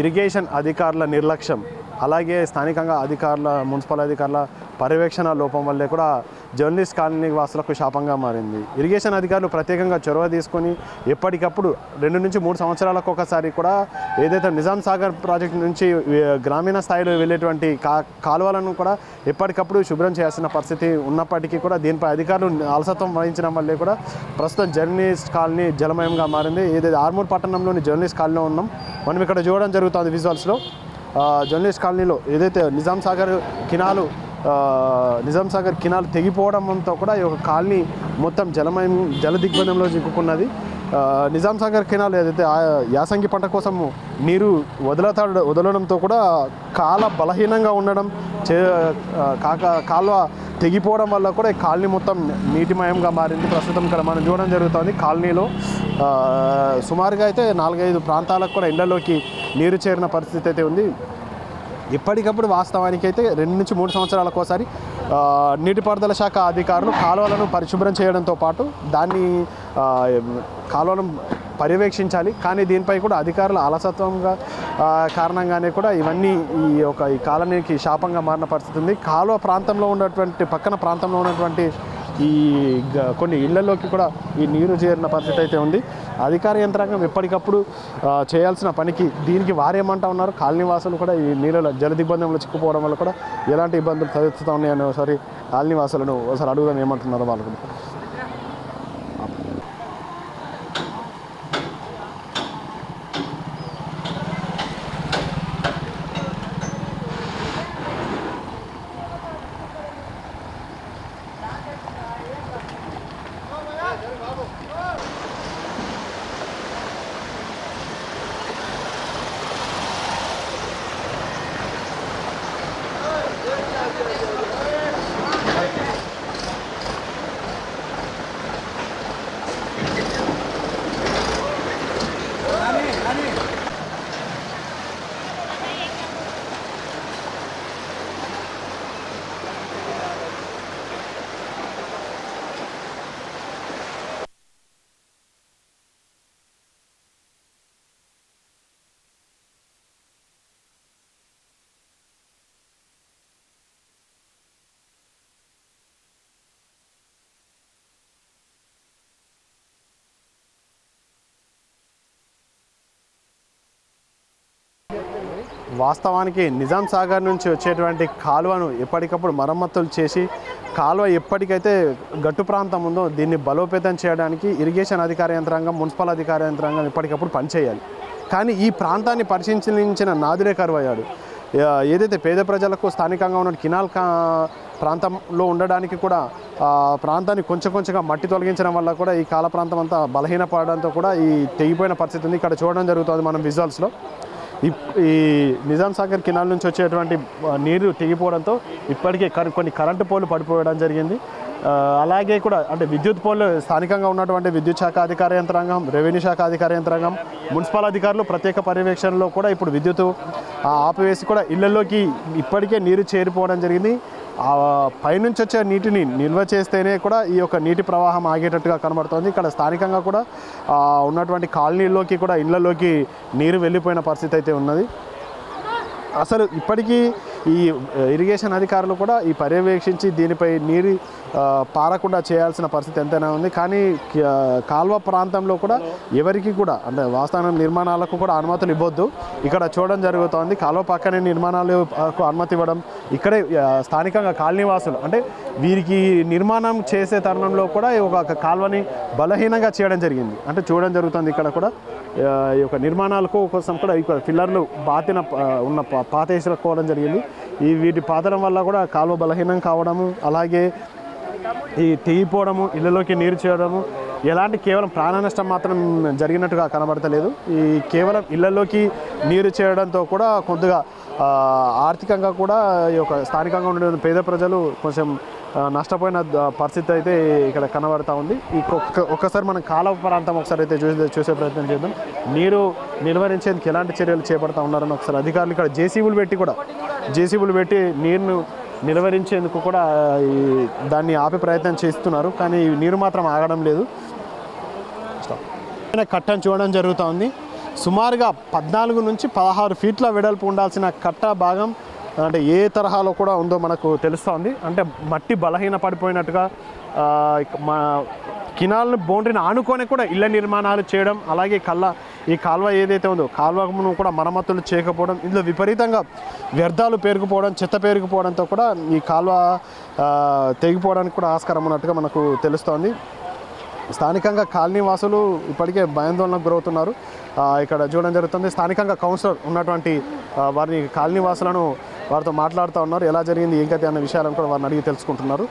Irrigation అధికారుల నిర్లక్ష్యం అలాగే స్థానికంగా అధికారుల మున్సిపల్ అధికారుల పర్యవేక్షణ లోపం వల్లే కూడా జర్నలిస్ట్ కాలనీ వాసులకు శాపంగా మారింది. ఇరిగేషన్ అధికారులు ప్రత్యేకంగా చొరవ తీసుకొని ఎప్పటికప్పుడు రెండు నుంచి మూడు సంవత్సరాలకు ఒకసారి కూడా ఏదైతే నిజాం సాగర్ ప్రాజెక్ట్ నుంచి గ్రామీణ స్థాయిలో వెళ్ళేటువంటి కా కాలువలను కూడా ఎప్పటికప్పుడు శుభ్రం చేయాల్సిన పరిస్థితి ఉన్నప్పటికీ కూడా దీనిపై అధికారులు అలసత్వం వహించడం వల్లే కూడా ప్రస్తుతం జర్నలిస్ట్ కాలనీ జలమయంగా మారింది. ఏదైతే ఆర్మూర్ పట్టణంలోని జర్నలిస్ట్ కాలనీలో ఉన్నాం మనం ఇక్కడ చూడడం జరుగుతుంది విజువల్స్లో జర్నలిస్ట్ కాలనీలో ఏదైతే నిజాం సాగర్ కినాలు నిజాం సాగర్ కినాలు తెగిపోవడంతో కూడా ఈ యొక్క కాలనీ మొత్తం జలమయం జల దిగ్బంధంలో చిక్కుకున్నది నిజాం సాగర్ కెనాల్ ఏదైతే ఆ యాసంగి పంట కోసం నీరు వదలత వదలడంతో కూడా కాల బలహీనంగా ఉండడం చే కాక కాలువ తెగిపోవడం వల్ల కూడా ఈ కాలనీ మొత్తం నీటిమయంగా మారింది. ప్రస్తుతం ఇక్కడ మనం చూడడం జరుగుతుంది. కాలనీలో సుమారుగా అయితే నాలుగైదు ప్రాంతాలకు కూడా ఎండలోకి నీరు చేరిన పరిస్థితి అయితే ఉంది. ఇప్పటికప్పుడు వాస్తవానికి అయితే రెండు నుంచి మూడు సంవత్సరాలకు ఒకసారి నీటిపారుదల శాఖ అధికారులు కాలువలను పరిశుభ్రం చేయడంతో పాటు దాన్ని కాలువలను పర్యవేక్షించాలి. కానీ దీనిపై కూడా అధికారుల అలసత్వంగా కారణంగానే కూడా ఇవన్నీ ఈ యొక్క ఈ కాలనీకి శాపంగా మారిన పరిస్థితి ఉంది. కాలువ ప్రాంతంలో ఉన్నటువంటి పక్కన ప్రాంతంలో ఉన్నటువంటి ఈ గ- కొన్ని ఇళ్ళలోకి కూడా ఈ నీరు చేరిన పరిస్థితి అయితే ఉంది. అధికార యంత్రాంగం ఎప్పటికప్పుడు చేయాల్సిన పనికి దీనికి వారేమంటా ఉన్నారు. కాలనీవాసులు కూడా ఈ నీళ్ళలో జల దిగ్బంధంలో చిక్కుపోవడం వల్ల కూడా ఎలాంటి ఇబ్బందులు తలెత్తుతా ఉన్నాయని ఒకసారి కాలనీవాసులను ఒకసారి అడుగుదాం ఏమంటున్నారు వాళ్ళు వాస్తవానికి నిజాం సాగర్ నుంచి వచ్చేటువంటి కాలువను ఎప్పటికప్పుడు మరమ్మతులు చేసి కాలువ ఎప్పటికైతే గట్టు ప్రాంతం ఉందో దీన్ని బలోపేతం చేయడానికి ఇరిగేషన్ అధికార యంత్రాంగం మున్సిపల్ అధికార యంత్రాంగం ఎప్పటికప్పుడు పనిచేయాలి. కానీ ఈ ప్రాంతాన్ని పరిశీలించిన నాదురే కరువయ్యాడు ఏదైతే పేద ప్రజలకు స్థానికంగా ఉన్న కినాల్ కా ప్రాంతంలో ఉండడానికి కూడా ఆ ప్రాంతాన్ని కొంచెం కొంచెంగా మట్టి తొలగించడం వల్ల కూడా ఈ కాల ప్రాంతం అంతా బలహీనపడడంతో కూడా ఈ తెగిపోయిన పరిస్థితి ఉంది. ఇక్కడ చూడడం జరుగుతుంది మనం విజువల్స్లో ఈ ఈ నిజాం సాగర్ కినాల్ నుంచి వచ్చేటువంటి నీరు తెగిపోవడంతో ఇప్పటికే కర- కొన్ని కరెంటు పోలు పడిపోవడం జరిగింది. అలాగే కూడా అంటే విద్యుత్ పోలు స్థానికంగా ఉన్నటువంటి విద్యుత్ శాఖ అధికార యంత్రాంగం రెవెన్యూ శాఖ అధికార యంత్రాంగం మున్సిపల్ అధికారులు ప్రత్యేక పర్యవేక్షణలో కూడా ఇప్పుడు విద్యుత్ ఆపివేసి కూడా ఇళ్ళలోకి ఇప్పటికే నీరు చేరిపోవడం జరిగింది. ఆ పైనుంచి వచ్చే నీటిని నిల్వ చేస్తేనే కూడా ఈ యొక్క నీటి ప్రవాహం ఆగేటట్టుగా కనబడుతోంది. ఇక్కడ స్థానికంగా కూడా ఉన్నటువంటి కాలనీల్లోకి కూడా ఇళ్ళలోకి నీరు వెళ్ళిపోయిన పరిస్థితి అయితే ఉన్నది. అసలు ఇప్పటికీ ఈ ఇరిగేషన్ అధికారులు కూడా ఈ పర్యవేక్షించి దీనిపై నీరు పారకుండా చేయాల్సిన పరిస్థితి ఎంతైనా ఉంది. కానీ కాల్వ ప్రాంతంలో కూడా ఎవరికి కూడా అంటే వాస్తవ నిర్మాణాలకు కూడా అనుమతులు ఇవ్వద్దు. ఇక్కడ చూడడం జరుగుతోంది. కాలువ పక్కనే నిర్మాణాలకు అనుమతి ఇవ్వడం ఇక్కడే స్థానికంగా కాలనీవాసులు అంటే వీరికి నిర్మాణం చేసే తరుణంలో కూడా ఒక కాల్వని బలహీనంగా చేయడం జరిగింది. అంటే చూడడం జరుగుతుంది ఇక్కడ కూడా. ఈ యొక్క నిర్మాణాలకు కోసం కూడా ఇక్కడ పిల్లర్లు బాతిన ఉన్న పా- పాత జరిగింది. ఈ వీటి పాతడం వల్ల కూడా కాలువ బలహీనం కావడము అలాగే ఈ తెగిపోవడము ఇళ్ళలోకి నీరు చేయడము ఎలాంటి కేవలం ప్రాణ నష్టం మాత్రం జరిగినట్టుగా కనబడతలేదు. ఈ కేవలం ఇళ్ళలోకి నీరు చేయడంతో కూడా కొద్దిగా ఆర్థికంగా కూడా ఈ యొక్క స్థానికంగా ఉండే పేద ప్రజలు కొంచెం నష్టపోయిన పరిస్థితి అయితే ఇక్కడ కనబడతా ఉంది. ఈ ఒక్కసారి మనం కాలువ ప్రాంతం ఒకసారి అయితే చూసే చూసే ప్రయత్నం చేద్దాం. నీరు నిర్వహించేందుకు ఎలాంటి చర్యలు చేపడతా ఉన్నారని ఒకసారి అధికారులు ఇక్కడ జేసీబులు పెట్టి కూడా జేసీబులు పెట్టి నీరును నిలువరించేందుకు కూడా ఈ దాన్ని ఆపే ప్రయత్నం చేస్తున్నారు. కానీ నీరు మాత్రం ఆగడం లేదు. కట్టను చూడడం జరుగుతూ ఉంది. సుమారుగా పద్నాలుగు నుంచి పదహారు ఫీట్ల వెడల్పు ఉండాల్సిన కట్ట భాగం అంటే ఏ తరహాలో కూడా ఉందో మనకు తెలుస్తోంది. అంటే మట్టి బలహీన పడిపోయినట్టుగా మా కినాలను బౌండరీని ఆనుకొని కూడా ఇళ్ళ నిర్మాణాలు చేయడం అలాగే కళ్ళ ఈ కాల్వ ఏదైతే ఉందో కాల్వను కూడా మరమ్మతులు చేయకపోవడం ఇందులో విపరీతంగా వ్యర్థాలు పేరుకుపోవడం చెత్త పేరుకుపోవడంతో కూడా ఈ కాల్వ తెగిపోవడానికి కూడా ఆస్కారం ఉన్నట్టుగా మనకు తెలుస్తోంది. స్థానికంగా కాలనీ వాసులు ఇప్పటికే భయాందోళనకు గురవుతున్నారు. ఇక్కడ చూడడం జరుగుతుంది. స్థానికంగా కౌన్సిలర్ ఉన్నటువంటి వారిని కాలనీ వాసులను వారితో మాట్లాడుతూ ఉన్నారు. ఎలా జరిగింది ఏం కథ అన్న విషయాలను కూడా వారిని అడిగి తెలుసుకుంటున్నారు.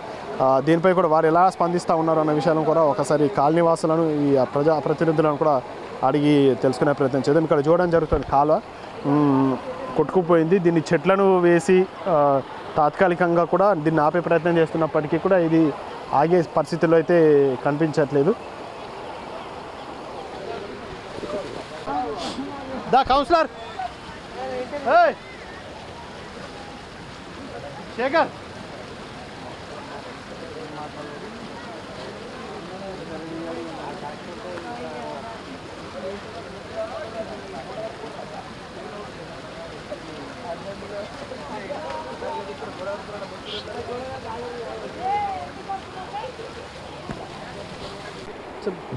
దీనిపై కూడా వారు ఎలా స్పందిస్తూ ఉన్నారు అన్న విషయాలను కూడా ఒకసారి కాలనీవాసులను ఈ ప్రజా ప్రతినిధులను కూడా అడిగి తెలుసుకునే ప్రయత్నం చేద్దాం. ఇక్కడ చూడడం జరుగుతుంది కాలువ కొట్టుకుపోయింది. దీన్ని చెట్లను వేసి తాత్కాలికంగా కూడా దీన్ని ఆపే ప్రయత్నం చేస్తున్నప్పటికీ కూడా ఇది ఆగే పరిస్థితుల్లో అయితే కనిపించట్లేదు. దా కౌన్సిలర్! శేఖర్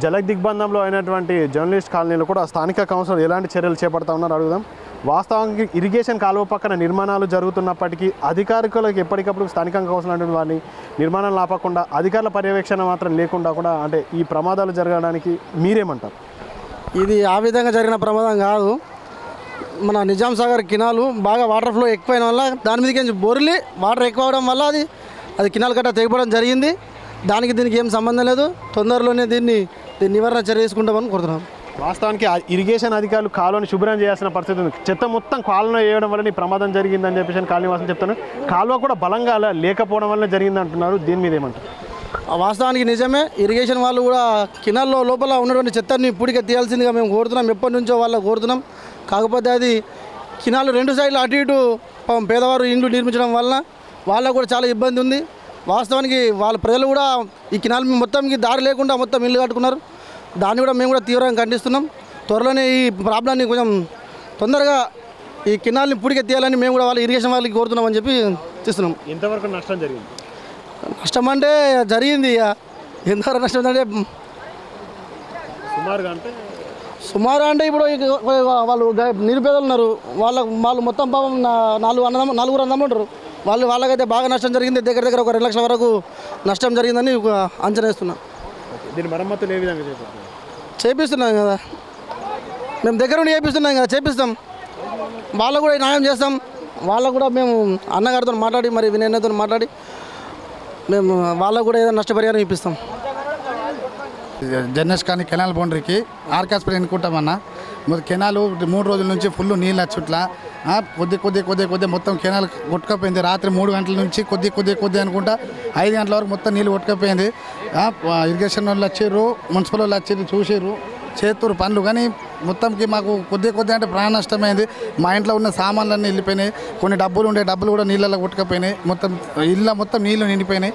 జల దిగ్బంధంలో అయినటువంటి జర్నలిస్ట్ కాలనీలో కూడా స్థానిక కౌన్సిలర్ ఎలాంటి చర్యలు చేపడతా ఉన్నారు? అడుగుదాం. వాస్తవానికి ఇరిగేషన్ కాలువ పక్కన నిర్మాణాలు జరుగుతున్నప్పటికీ అధికారికులకు ఎప్పటికప్పుడు స్థానిక కౌన్సిల్ అంటే వారిని నిర్మాణాలు ఆపకుండా అధికారుల పర్యవేక్షణ మాత్రం లేకుండా కూడా అంటే ఈ ప్రమాదాలు జరగడానికి మీరేమంటారు? ఇది ఆ విధంగా జరిగిన ప్రమాదం కాదు. మన నిజాం సాగర్ కినాలు బాగా వాటర్ ఫ్లో ఎక్కువైన వల్ల దాని మీదకి బొరిలి వాటర్ ఎక్కువ అవడం వల్ల అది అది కినాలు గట్ట తెగిపోవడం జరిగింది. దానికి దీనికి ఏం సంబంధం లేదు. తొందరలోనే దీన్ని దీన్ని నివారణ చర్య తీసుకుంటామని కోరుతున్నాం. వాస్తవానికి ఇరిగేషన్ అధికారులు కాలువని శుభ్రం చేయాల్సిన పరిస్థితి ఉంది. చెత్త మొత్తం కాలువలో వేయడం వల్ల ఈ ప్రమాదం జరిగిందని చెప్పేసి కాలనీవాసం చెప్తాను కాలువ కూడా బలంగా లేకపోవడం వల్ల జరిగింది అంటున్నారు దీని మీద ఏమంటారు? ఆ వాస్తవానికి నిజమే. ఇరిగేషన్ వాళ్ళు కూడా కినాల్లో లోపల ఉన్నటువంటి చెత్తని ఇప్పటికే తీయాల్సిందిగా మేము కోరుతున్నాం. ఎప్పటి నుంచో వాళ్ళు కోరుతున్నాం. కాకపోతే అది కినాలు రెండు సైడ్లు అటు ఇటు పేదవారు ఇండ్లు నిర్మించడం వలన వాళ్ళకు కూడా చాలా ఇబ్బంది ఉంది. వాస్తవానికి వాళ్ళ ప్రజలు కూడా ఈ కినాల్ మొత్తంకి దారి లేకుండా మొత్తం ఇల్లు కట్టుకున్నారు. దాన్ని కూడా మేము కూడా తీవ్రంగా ఖండిస్తున్నాం. త్వరలోనే ఈ ప్రాబ్లాన్ని కొంచెం తొందరగా ఈ కినాల్ని తీయాలని మేము కూడా వాళ్ళ ఇరిగేషన్ వాళ్ళకి కోరుతున్నామని చెప్పి తీస్తున్నాం. ఎంతవరకు నష్టం జరిగింది? నష్టం అంటే జరిగింది. ఇక ఎంతవరకు నష్టం అంటే సుమారుగా అంటే? సుమారు అంటే ఇప్పుడు వాళ్ళు నిరుపేదలు ఉన్నారు. వాళ్ళ వాళ్ళు మొత్తం పాపం నాలుగు అన్నదమ్ము నలుగురు అన్నదమ్ములు ఉంటారు. వాళ్ళు వాళ్ళకైతే బాగా నష్టం జరిగింది. దగ్గర దగ్గర ఒక రెండు లక్షల వరకు నష్టం జరిగిందని అంచనా వేస్తున్నా. దీని మరమ్మతులు ఏ విధంగా చేపడతారు? చేపిస్తున్నాం కదా. మేము దగ్గర ఉండి చేపిస్తున్నాం కదా చేపిస్తాం. వాళ్ళకు కూడా న్యాయం చేస్తాం. వాళ్ళకు కూడా మేము అన్నగారితో మాట్లాడి మరి వినయతో మాట్లాడి మేము వాళ్ళకు కూడా ఏదైనా నష్టపరిహారం ఇప్పిస్తాం. జర్నలిస్ట్ కానీ కెనాల్ బౌండరీకి ఆర్కాస్పల్ ఎన్నుకుంటామన్నా. మరి కెనాల్ మూడు రోజుల నుంచి ఫుల్ నీళ్ళు వచ్చుట్ల ఆ, కొద్ది కొద్ది కొద్ది కొద్ది మొత్తం కెనాల్ కొట్టుకపోయింది. రాత్రి మూడు గంటల నుంచి కొద్ది కొద్ది కొద్ది అనుకుంటా ఐదు గంటల వరకు మొత్తం నీళ్ళు కొట్టుకపోయింది. ఇరిగేషన్ వాళ్ళు వచ్చారు మున్సిపల్ వాళ్ళు వచ్చారు చూసారు చేతురు పనులు. కానీ మొత్తంకి మాకు కొద్ది కొద్ది అంటే ప్రాణ నష్టమైంది. మా ఇంట్లో ఉన్న సామాన్లన్నీ వెళ్ళిపోయినాయి. కొన్ని డబ్బులు ఉండే డబ్బులు కూడా నీళ్ళలో కొట్టుకపోయినాయి. మొత్తం ఇళ్ళ మొత్తం నీళ్ళు నిండిపోయినాయి.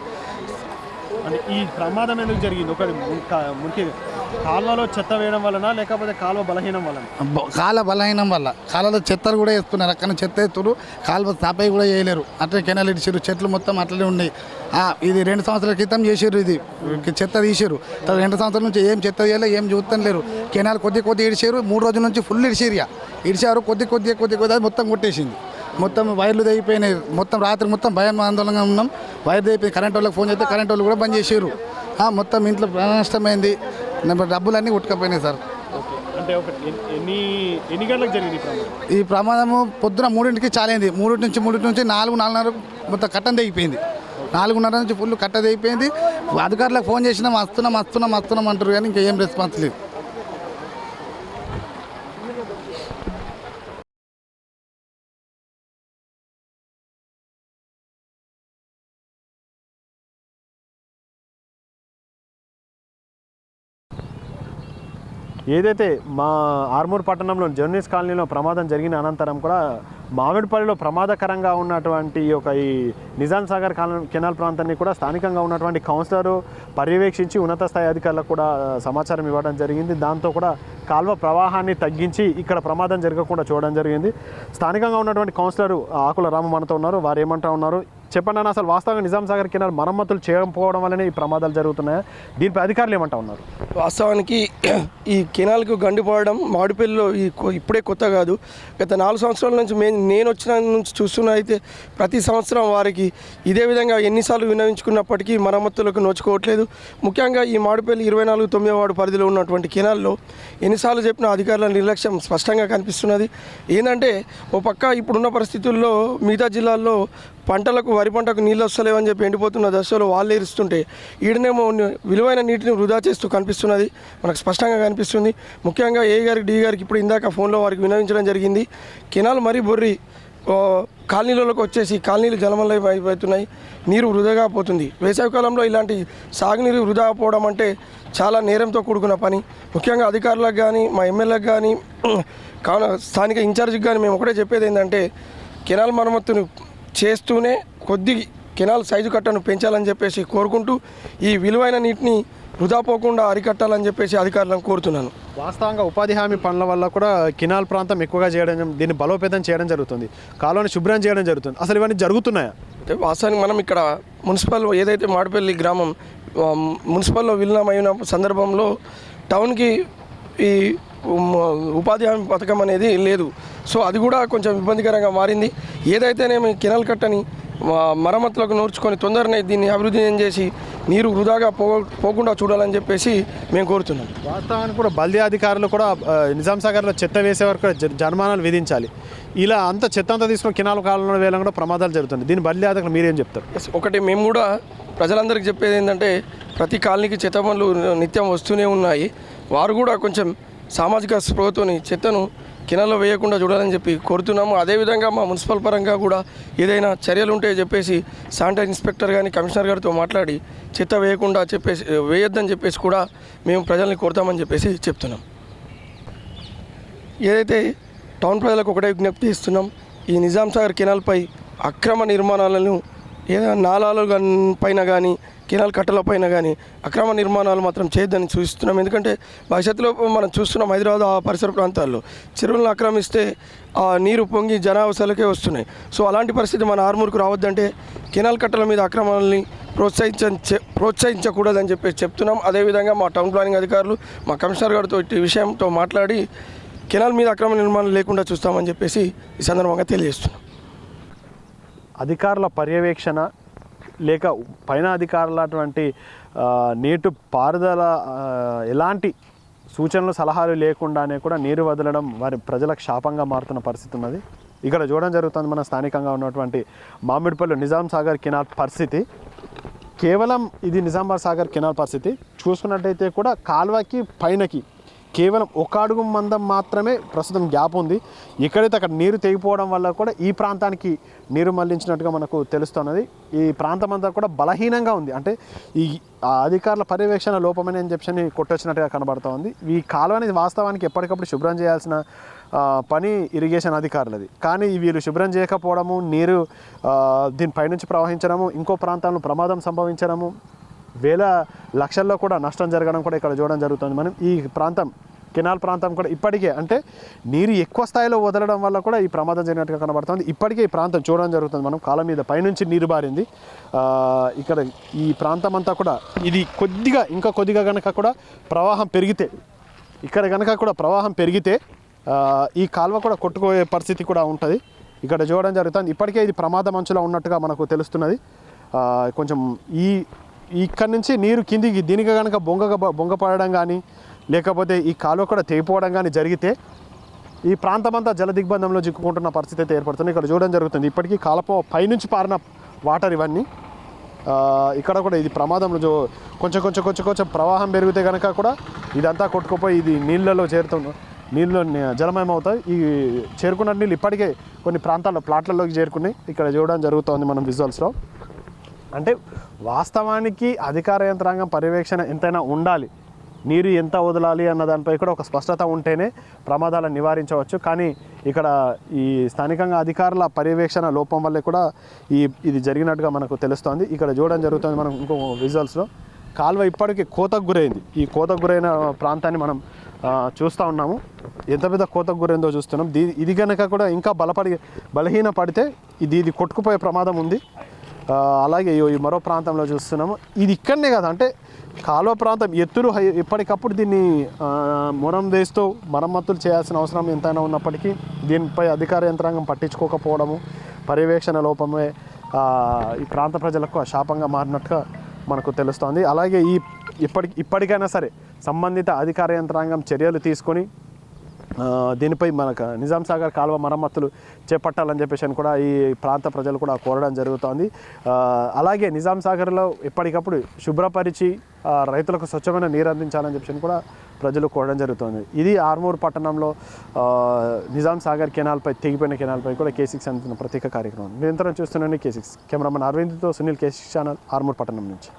అంటే ఈ ప్రమాదం ఎందుకు జరిగింది? ఒకటి కాలువలో చెత్త వేయడం వలన లేకపోతే కాలువ బలహీనం వలన? బ- కాల బలహీనం వల్ల. కాలలో చెత్తలు కూడా వేస్తున్నారు. అక్కడ చెత్త ఎత్తురు కాలువ సాపై కూడా వేయలేరు. అట్లే కెనాల్ ఇడిచారు. చెట్లు మొత్తం అట్లనే ఉన్నాయి. ఇది రెండు సంవత్సరాల క్రితం చేసారు ఇది. చెత్త తీసారు తర్వాత రెండు సంవత్సరాల నుంచి ఏం చెత్త చేయలేదు ఏం చూస్తాం లేరు. కెనాల్ కొద్ది కొద్ది ఇడిచారు. మూడు రోజుల నుంచి ఫుల్ ఇడిచారు ఇడిచారు. కొద్ది కొద్ది కొద్ది కొద్ది మొత్తం కొట్టేసింది. మొత్తం వైర్లు తెగిపోయినాయి. మొత్తం రాత్రి మొత్తం భయం ఆందోళనగా ఉన్నాం. వైర్ తెగిపోయి కరెంట్ వాళ్ళకి ఫోన్ చేస్తే కరెంట్ వాళ్ళు కూడా బంద్ చేసారు మొత్తం ఇంట్లో ప్రాణ నష్టమైంది నా డబ్బులన్నీ ఉట్టుకపోయినాయి సార్. అంటే ఒక ఎన్- ఎన్ని ఎన్ని గంటలకు జరిగింది ఈ ప్రమాదం? ఈ ప్రమాదము పొద్దున మూడింటికి చాలైంది. మూడింటి నుంచి మూడింటి నుంచి నాలుగు నాలుగున్నర మొత్తం కట్టం తెగిపోయింది. నాలుగున్నర నుంచి ఫుల్ కట్ట తెగిపోయింది. అధికారులకు ఫోన్ చేసినాం వస్తున్నాం వస్తున్నాం వస్తున్నాం అంటారు కానీ ఇంకా ఏం రెస్పాన్స్ లేదు. ఏదైతే మా ఆర్మూర్ పట్టణంలో జర్నలిస్ట్ కాలనీలో ప్రమాదం జరిగిన అనంతరం కూడా మామిడిపల్లిలో ప్రమాదకరంగా ఉన్నటువంటి ఈ యొక్క ఈ నిజాం సాగర్ కెనాల్ ప్రాంతాన్ని కూడా స్థానికంగా ఉన్నటువంటి కౌన్సిలర్ పర్యవేక్షించి ఉన్నత స్థాయి అధికారులకు కూడా సమాచారం ఇవ్వడం జరిగింది. దాంతో కూడా కాల్వ ప్రవాహాన్ని తగ్గించి ఇక్కడ ప్రమాదం జరగకుండా చూడడం జరిగింది. స్థానికంగా ఉన్నటువంటి కౌన్సిలర్ ఆకుల రామ మనతో ఉన్నారు. వారు ఏమంటా ఉన్నారు? చెప్పండి అన్న అసలు వాస్తవంగా నిజాం సాగర్ కెనాల్ మరమ్మతులు చేయకపోవడం వల్లనే ఈ ప్రమాదాలు జరుగుతున్నాయి? దీనిపై అధికారులు ఏమంటా ఉన్నారు? వాస్తవానికి ఈ కెనాల్కు గండిపోవడం మాడిపల్లిలో ఈ కొ- ఇప్పుడే కొత్త కాదు. గత నాలుగు సంవత్సరాల నుంచి మే నేను వచ్చిన నుంచి చూస్తున్న అయితే ప్రతి సంవత్సరం వారికి ఇదే విధంగా ఎన్నిసార్లు వినవించుకున్నప్పటికీ మరమ్మతులకు నోచుకోవట్లేదు. ముఖ్యంగా ఈ మాడిపల్లి ఇరవై నాలుగు తొమ్మిది వాడు పరిధిలో ఉన్నటువంటి కెనాల్లో ఎన్నిసార్లు చెప్పిన అధికారుల నిర్లక్ష్యం స్పష్టంగా కనిపిస్తున్నది. ఏంటంటే ఓ పక్క ఇప్పుడున్న పరిస్థితుల్లో మిగతా జిల్లాల్లో పంటలకు వరి పంటకు నీళ్ళు వస్తలేవని చెప్పి ఎండిపోతున్న దశలో వాళ్ళు ఇరుస్తుంటే ఈడనేమో విలువైన నీటిని వృధా చేస్తూ కనిపిస్తున్నది. మనకు స్పష్టంగా కనిపిస్తుంది. ముఖ్యంగా ఏ గారికి డి గారికి ఇప్పుడు ఇందాక ఫోన్లో వారికి వినవించడం జరిగింది. కెనాల్ మరీ బొర్రి కాలనీలలోకి వచ్చేసి కాలనీలు జలమలయం అయిపోతున్నాయి నీరు వృధాగా పోతుంది. వేసవికాలంలో ఇలాంటి సాగునీరు వృధా పోవడం అంటే చాలా నేరంతో కూడుకున్న పని. ముఖ్యంగా అధికారులకు కానీ మా ఎమ్మెల్యేలకు కానీ కావున స్థానిక ఇన్ఛార్జికి కానీ మేము ఒకటే చెప్పేది ఏంటంటే కెనాల్ మరమ్మతును చేస్తూనే కొద్ది కెనాల్ సైజు కట్టను పెంచాలని చెప్పేసి కోరుకుంటూ ఈ విలువైన నీటిని వృధా పోకుండా అరికట్టాలని చెప్పేసి అధికారులను కోరుతున్నాను. వాస్తవంగా ఉపాధి హామీ పనుల వల్ల కూడా కినాల్ ప్రాంతం ఎక్కువగా చేయడం దీన్ని బలోపేతం చేయడం జరుగుతుంది. కాలువని శుభ్రం చేయడం జరుగుతుంది. అసలు ఇవన్నీ జరుగుతున్నాయా? అంటే వాస్తవానికి మనం ఇక్కడ మున్సిపల్ ఏదైతే మాడిపల్లి గ్రామం మున్సిపల్లో విలీనమైన సందర్భంలో టౌన్కి ఈ ఉపాధి హామీ పథకం అనేది లేదు. సో అది కూడా కొంచెం ఇబ్బందికరంగా మారింది. ఏదైతేనేమి కెనాల్ కట్టని మరమ్మతులకు నోర్చుకొని తొందరనే దీన్ని అభివృద్ధి చేసి నీరు వృధాగా పోకుండా చూడాలని చెప్పేసి మేము కోరుతున్నాం. వాస్తవానికి కూడా బల్దీ అధికారులు కూడా ఆ, నిజాం సాగర్లో చెత్త వేసే వరకు జరిమానాలు విధించాలి. ఇలా అంత చెత్త అంతా తీసుకొని కినాల కాలంలో వేయడం కూడా ప్రమాదాలు జరుగుతుంది దీని బల్దీ అధికారులు మీరేం చెప్తారు? ఒకటి మేము కూడా ప్రజలందరికీ చెప్పేది ఏంటంటే ప్రతి కాలనీకి చెత్త పనులు నిత్యం వస్తూనే ఉన్నాయి. వారు కూడా కొంచెం సామాజిక స్పృహతోని చెత్తను కినాల్లో వేయకుండా చూడాలని చెప్పి కోరుతున్నాము. అదేవిధంగా మా మున్సిపల్ పరంగా కూడా ఏదైనా చర్యలు ఉంటే చెప్పేసి శానిటరీ ఇన్స్పెక్టర్ కానీ కమిషనర్ గారితో మాట్లాడి చెత్త వేయకుండా చెప్పేసి వేయొద్దని చెప్పేసి కూడా మేము ప్రజల్ని కోరుతామని చెప్పేసి చెప్తున్నాం. ఏదైతే టౌన్ ప్రజలకు ఒకటే విజ్ఞప్తి ఇస్తున్నాం ఈ నిజాంసాగర్ కెనాల్పై అక్రమ నిర్మాణాలను ఏదైనా నాలాలు పైన కానీ కెనాల్ కట్టల పైన కానీ అక్రమ నిర్మాణాలు మాత్రం చేయొద్దని సూచిస్తున్నాం ఎందుకంటే భవిష్యత్తులో మనం చూస్తున్నాం హైదరాబాద్ ఆ పరిసర ప్రాంతాల్లో. చెరువులను ఆక్రమిస్తే ఆ నీరు పొంగి జనావసలకే వస్తున్నాయి. సో అలాంటి పరిస్థితి మన ఆర్మూర్కు రావద్దంటే కెనాల్ కట్టల మీద అక్రమాలని ప్రోత్సహించ ప్రోత్సహించకూడదని చెప్పేసి చెప్తున్నాం. అదేవిధంగా మా టౌన్ ప్లానింగ్ అధికారులు మా కమిషనర్ గారితో ఈ విషయంతో మాట్లాడి కెనాల్ మీద అక్రమ నిర్మాణం లేకుండా చూస్తామని చెప్పేసి ఈ సందర్భంగా తెలియజేస్తున్నాం. అధికారుల పర్యవేక్షణ లేక పైన అధికారుల అటువంటి నీటి పారుదల ఎలాంటి సూచనలు సలహాలు లేకుండానే కూడా నీరు వదలడం వారి ప్రజలకు శాపంగా మారుతున్న పరిస్థితి ఉన్నది. ఇక్కడ చూడడం జరుగుతుంది మన స్థానికంగా ఉన్నటువంటి మామిడిపల్లి నిజాం సాగర్ కెనాల్ పరిస్థితి. కేవలం ఇది నిజామాబాద్ సాగర్ కెనాల్ పరిస్థితి. చూసుకున్నట్టయితే కూడా కాల్వకి పైనకి కేవలం ఒక అడుగు మందం మాత్రమే ప్రస్తుతం గ్యాప్ ఉంది. ఎక్కడైతే అక్కడ నీరు తెగిపోవడం వల్ల కూడా ఈ ప్రాంతానికి నీరు మళ్ళించినట్టుగా మనకు తెలుస్తున్నది. ఈ ప్రాంతం అంతా కూడా బలహీనంగా ఉంది. అంటే ఈ ఆ అధికారుల పర్యవేక్షణ లోపమని అని చెప్పి కొట్టొచ్చినట్టుగా కనబడుతూ ఉంది. ఈ కాలువ అనేది వాస్తవానికి ఎప్పటికప్పుడు శుభ్రం చేయాల్సిన పని ఇరిగేషన్ అధికారులది. కానీ వీళ్ళు శుభ్రం చేయకపోవడము నీరు ఆ, దీనిపై నుంచి ప్రవహించడము ఇంకో ప్రాంతంలో ప్రమాదం సంభవించడము వేల లక్షల్లో కూడా నష్టం జరగడం కూడా ఇక్కడ చూడడం జరుగుతుంది. మనం ఈ ప్రాంతం కెనాల్ ప్రాంతం కూడా ఇప్పటికే అంటే నీరు ఎక్కువ స్థాయిలో వదలడం వల్ల కూడా ఈ ప్రమాదం జరిగినట్టుగా కనబడుతుంది. ఇప్పటికే ఈ ప్రాంతం చూడడం జరుగుతుంది. మనం కాలం మీద పైనుంచి నీరు బారింది. ఇక్కడ ఈ ప్రాంతం అంతా కూడా ఇది కొద్దిగా ఇంకా కొద్దిగా కనుక కూడా ప్రవాహం పెరిగితే ఇక్కడ కనుక కూడా ప్రవాహం పెరిగితే ఈ కాలువ కూడా కొట్టుకోయే పరిస్థితి కూడా ఉంటుంది. ఇక్కడ చూడడం జరుగుతుంది. ఇప్పటికే ఇది ప్రమాదం అంచులో ఉన్నట్టుగా మనకు తెలుస్తున్నది. కొంచెం ఈ ఇక్కడ నుంచి నీరు కిందికి దీనికి కనుక బొంగ బొంగ పడడం కానీ లేకపోతే ఈ కాలువ కూడా తెగిపోవడం కానీ జరిగితే ఈ ప్రాంతం అంతా జల దిగ్బంధంలో చిక్కుకుంటున్న పరిస్థితి అయితే ఏర్పడుతుంది. ఇక్కడ చూడడం జరుగుతుంది. ఇప్పటికీ కాలపో పైనుంచి పారిన వాటర్ ఇవన్నీ ఇక్కడ కూడా ఇది ప్రమాదంలో జో కొంచెం కొంచెం కొంచెం కొంచెం ప్రవాహం పెరిగితే కనుక కూడా ఇదంతా కొట్టుకుపోయి ఇది నీళ్ళలో చేరుతుంది నీళ్ళు జలమయం అవుతాయి ఈ చేరుకున్న నీళ్ళు ఇప్పటికే కొన్ని ప్రాంతాల్లో ప్లాట్లలోకి చేరుకున్నాయి. ఇక్కడ చూడడం జరుగుతోంది మనం విజువల్స్లో అంటే వాస్తవానికి అధికార యంత్రాంగం పర్యవేక్షణ ఎంతైనా ఉండాలి. నీరు ఎంత వదలాలి అన్న దానిపై కూడా ఒక స్పష్టత ఉంటేనే ప్రమాదాలను నివారించవచ్చు. కానీ ఇక్కడ ఈ స్థానికంగా అధికారుల పర్యవేక్షణ లోపం వల్లే కూడా ఈ ఇది జరిగినట్టుగా మనకు తెలుస్తోంది. ఇక్కడ చూడడం జరుగుతుంది మనం ఇంకో విజువల్స్లో కాలువ ఇప్పటికీ కోతకు గురైంది. ఈ కోతకు గురైన ప్రాంతాన్ని మనం చూస్తూ ఉన్నాము. ఎంత పెద్ద కోతకు గురైందో చూస్తున్నాం. దీ ఇది కనుక కూడా ఇంకా బలపడి బలహీన పడితే ఇది ఇది కొట్టుకుపోయే ప్రమాదం ఉంది. అలాగే ఈ- ఈ మరో ప్రాంతంలో చూస్తున్నాము. ఇది ఇక్కడనే కదా అంటే కాలువ ప్రాంతం ఎత్తులు హై- ఎప్పటికప్పుడు దీన్ని మురం వేస్తూ మరమ్మతులు చేయాల్సిన అవసరం ఎంతైనా ఉన్నప్పటికీ దీనిపై అధికార యంత్రాంగం పట్టించుకోకపోవడము పర్యవేక్షణ లోపమే ఈ ప్రాంత ప్రజలకు శాపంగా మారినట్టుగా మనకు తెలుస్తోంది. అలాగే ఈ ఇప్పటి ఇప్పటికైనా సరే సంబంధిత అధికార యంత్రాంగం చర్యలు తీసుకొని దీనిపై మనకు నిజాం సాగర్ కాలువ మరమ్మతులు చేపట్టాలని చెప్పేసి అని కూడా ఈ ప్రాంత ప్రజలు కూడా కోరడం జరుగుతోంది. అలాగే నిజాం సాగర్లో ఎప్పటికప్పుడు శుభ్రపరిచి రైతులకు స్వచ్ఛమైన నీరు అందించాలని చెప్పేసి కూడా ప్రజలు కోరడం జరుగుతుంది. ఇది ఆర్మూర్ పట్టణంలో నిజాం సాగర్ కెనాల్పై తెగిపోయిన కెనాల్పై కూడా కే సిక్స్ ప్రత్యేక కార్యక్రమం. నిరంతరం చూస్తున్నాను K six cameraman అరవింద్తో Sunil K six channel Armoor పట్టణం నుంచి.